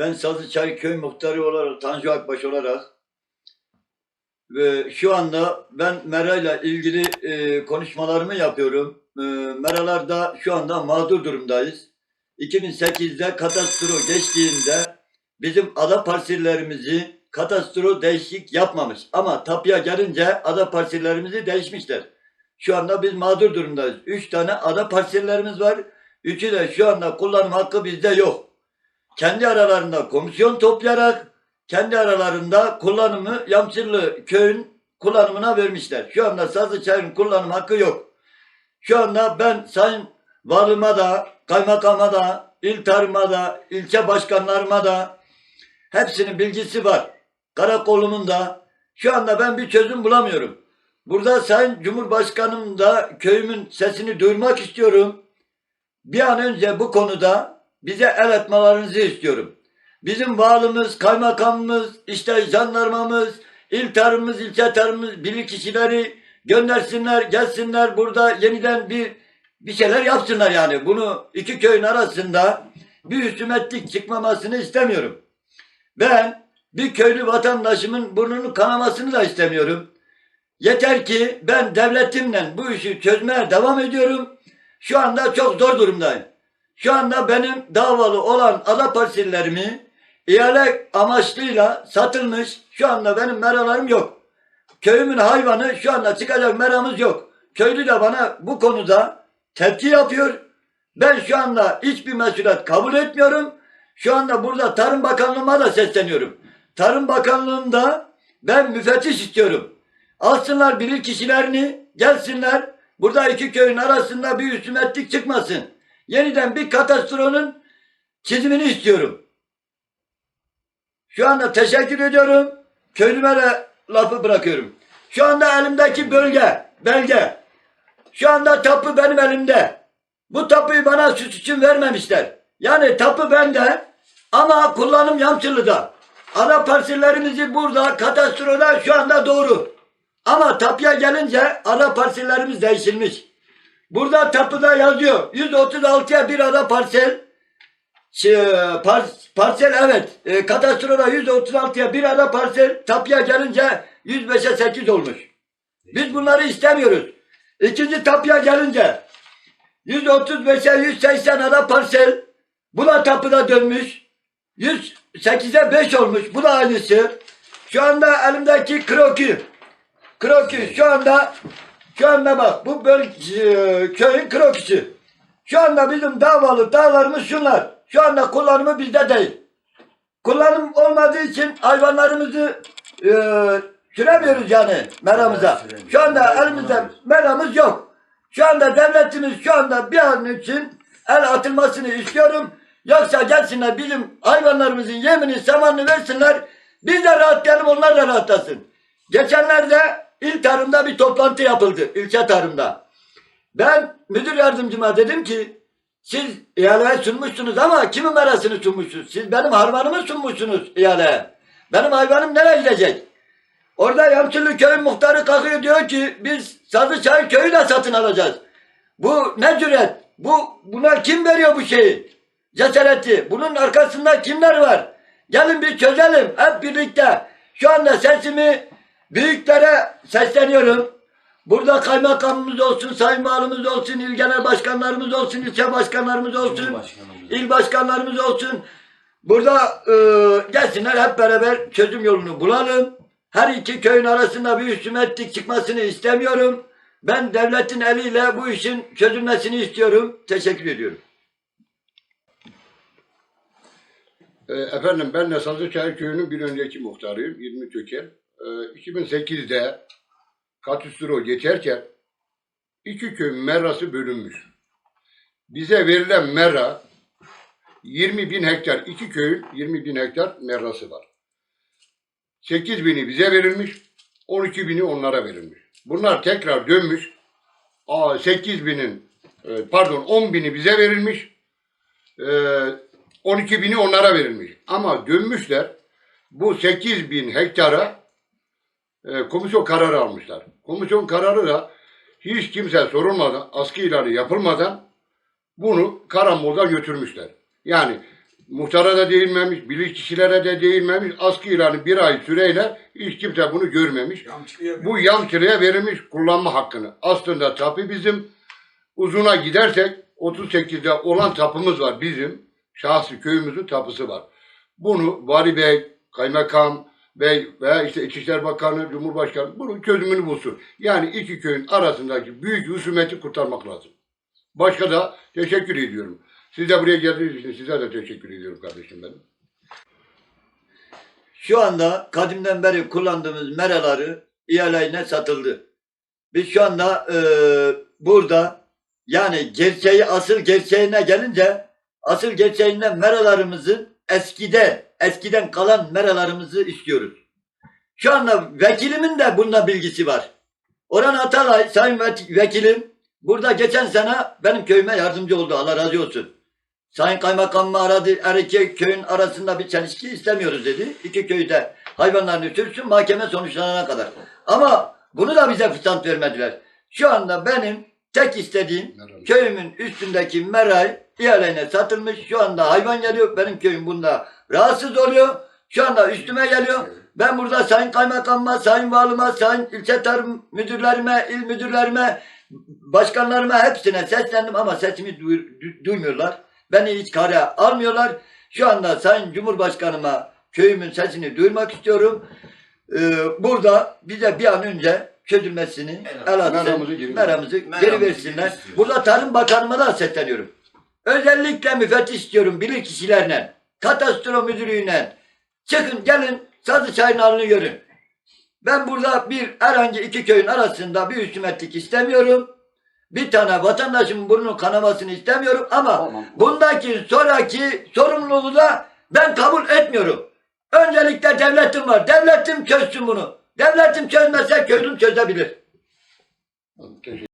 Ben Sazlıçay Köy Muhtarı olarak, Tanju Akbaş olarak ve şu anda ben Mera'yla ilgili e, konuşmalarımı yapıyorum. E, Meralar'da şu anda mağdur durumdayız. 2008'de kadastro geçtiğinde bizim ada parsellerimizi kadastro değişik yapmamış. Ama tapuya gelince ada parsellerimizi değişmişler. Şu anda biz mağdur durumdayız. Üç tane ada parsellerimiz var. Üçü de şu anda kullanım hakkı bizde yok. Kendi aralarında komisyon toplayarak kendi aralarında kullanımı Yamçırlı köyün kullanımına vermişler. Şu anda Sazlıçay'ın kullanım hakkı yok. Şu anda ben Sayın Valime da, kaymakama da, il tarıma da, ilçe başkanlarıma da hepsinin bilgisi var. Karakolumun da. Şu anda ben bir çözüm bulamıyorum. Burada Sayın Cumhurbaşkanım da köyümün sesini duyurmak istiyorum. Bir an önce bu konuda bize el etmelerinizi istiyorum. Bizim valimiz, kaymakamımız, işte jandarmamız, il tarımımız, ilçe tarımımız, bilir kişileri göndersinler, gelsinler burada yeniden bir bir şeyler yapsınlar yani. Bunu iki köyün arasında bir hüsümetlik çıkmamasını istemiyorum. Ben bir köylü vatandaşımın burnunu kanamasını da istemiyorum. Yeter ki ben devletimle bu işi çözmeye devam ediyorum. Şu anda çok zor durumdayım. Şu anda benim davalı olan ada parsellerimi ihale amaçlıyla satılmış. Şu anda benim meralarım yok. Köyümün hayvanı şu anda çıkacak meramız yok. Köylü de bana bu konuda tepki yapıyor. Ben şu anda hiçbir mesuliyet kabul etmiyorum. Şu anda burada Tarım Bakanlığı'ma da sesleniyorum. Tarım Bakanlığı'nda ben müfettiş istiyorum. Alsınlar bilir kişilerini, gelsinler. Burada iki köyün arasında bir hüsümetlik çıkmasın. Yeniden bir katastronun çizimini istiyorum. Şu anda teşekkür ediyorum. Köylüme de lafı bırakıyorum. Şu anda elimdeki bölge, belge. Şu anda tapu benim elimde. Bu tapuyu bana süs için vermemişler. Yani tapu bende ama kullanım Yamçılı'da. Ana parsellerimizi burada kadastroda şu anda doğru. Ama tapuya gelince ana parsellerimiz değişilmiş. Burada tapuda yazıyor. 136'ya bir ada parsel. Şey, par- parsel evet. E, kadastroda 136'ya bir ada parsel. Tapuya gelince 105'e 8 olmuş. Biz bunları istemiyoruz. İkinci tapuya gelince 135'e 180 ada parsel. Bu da tapuda dönmüş. 108'e 5 olmuş. Bu da aynısı. Şu anda elimdeki kroki. Kroki şu anda şu anda bak bu böl e, köyün krokisi. Şu anda bizim davalı dağlarımız şunlar. Şu anda kullanımı bizde değil. Kullanım olmadığı için hayvanlarımızı e, süremiyoruz yani meramıza. Şu anda elimizde meramız yok. Şu anda devletimiz şu anda bir an için el atılmasını istiyorum. Yoksa gelsinler bizim hayvanlarımızın yemini samanını versinler. Biz de rahatlayalım onlar da rahatlasın. Geçenlerde il tarımda bir toplantı yapıldı. ilçe tarımda. Ben müdür yardımcıma dedim ki siz ihaleye sunmuşsunuz ama kimin merasını sunmuşsunuz? Siz benim hayvanımı sunmuşsunuz ihaleye. Benim hayvanım nereye gidecek? Orada Yamçılı köyün muhtarı kalkıyor diyor ki biz Sazlıçay köyü de satın alacağız. Bu ne cüret? Bu, buna kim veriyor bu şeyi? Cesareti. Bunun arkasında kimler var? Gelin bir çözelim hep birlikte. Şu anda sesimi büyüklere sesleniyorum. Burada kaymakamımız olsun, sayın valimiz olsun, il genel başkanlarımız olsun, ilçe başkanlarımız olsun, il başkanlarımız olsun. Burada e, gelsinler hep beraber çözüm yolunu bulalım. Her iki köyün arasında bir hüsümetlik çıkmasını istemiyorum. Ben devletin eliyle bu işin çözülmesini istiyorum. Teşekkür ediyorum. E, Efendim ben de Sazlıçay Köyü'nün bir önceki muhtarıyım. 20 Töker. E, 2008'de Katüstro geçerken iki köy merası bölünmüş. Bize verilen mera 20 bin hektar. iki köyün 20 bin hektar merası var. 8 bini bize verilmiş. 12 bini onlara verilmiş. Bunlar tekrar dönmüş. Aa, 8 binin e, pardon 10 bini bize verilmiş. E, 12 bini onlara verilmiş. Ama dönmüşler bu 8 bin hektara e, komisyon kararı almışlar. Komisyon kararı da hiç kimse sorulmadan, askı ilanı yapılmadan bunu karambolda götürmüşler. Yani Muhtara da değinmemiş, bilirkişilere de değinmemiş. Askı ilanı bir ay süreyle hiç kimse bunu görmemiş. Bu yamçılığa verilmiş kullanma hakkını. Aslında tapu bizim. Uzuna gidersek 38'de olan tapımız var bizim. Şahsi köyümüzün tapusu var. Bunu Vali Bey, Kaymakam Bey veya işte İçişleri Bakanı, Cumhurbaşkanı bunun çözümünü bulsun. Yani iki köyün arasındaki büyük husumeti kurtarmak lazım. Başka da teşekkür ediyorum. Siz de buraya geldiğiniz için size de teşekkür ediyorum kardeşim benim. Şu anda kadimden beri kullandığımız meraları ihaleyine satıldı. Biz şu anda e, burada yani gerçeği asıl gerçeğine gelince asıl gerçeğinden meralarımızın eskide eskiden kalan meralarımızı istiyoruz. Şu anda vekilimin de bunda bilgisi var. Orhan Atalay sayın ve- vekilim burada geçen sene benim köyüme yardımcı oldu. Allah razı olsun. Sayın kaymakamımı aradı. Her iki köyün arasında bir çelişki istemiyoruz dedi. İki köyde hayvanlarını sürsün mahkeme sonuçlanana kadar. Ama bunu da bize fırsat vermediler. Şu anda benim tek istediğim köyümün üstündeki meray ihalene satılmış. Şu anda hayvan geliyor. Benim köyüm bunda rahatsız oluyor. Şu anda üstüme geliyor. Ben burada sayın kaymakamıma, sayın valime, sayın ilçe tarım müdürlerime, il müdürlerime, başkanlarıma hepsine seslendim ama sesimi duy- du- duymuyorlar. Beni hiç kare almıyorlar. Şu anda sayın cumhurbaşkanıma köyümün sesini duyurmak istiyorum. Ee, burada bize bir an önce çözülmesini el atsın, Meramızı geri- versinler. Burada Tarım Bakanıma da sesleniyorum. Özellikle müfettiş istiyorum bilir kişilerle, katastro müdürüyle. Çıkın gelin Sazı Çayın halini görün. Ben burada bir herhangi iki köyün arasında bir hükümetlik istemiyorum. Bir tane vatandaşımın burnunun kanamasını istemiyorum ama Tamam. bundaki sonraki sorumluluğu da ben kabul etmiyorum. Öncelikle devletim var. Devletim çözsün bunu. Devletim çözmezse köylüm çözebilir.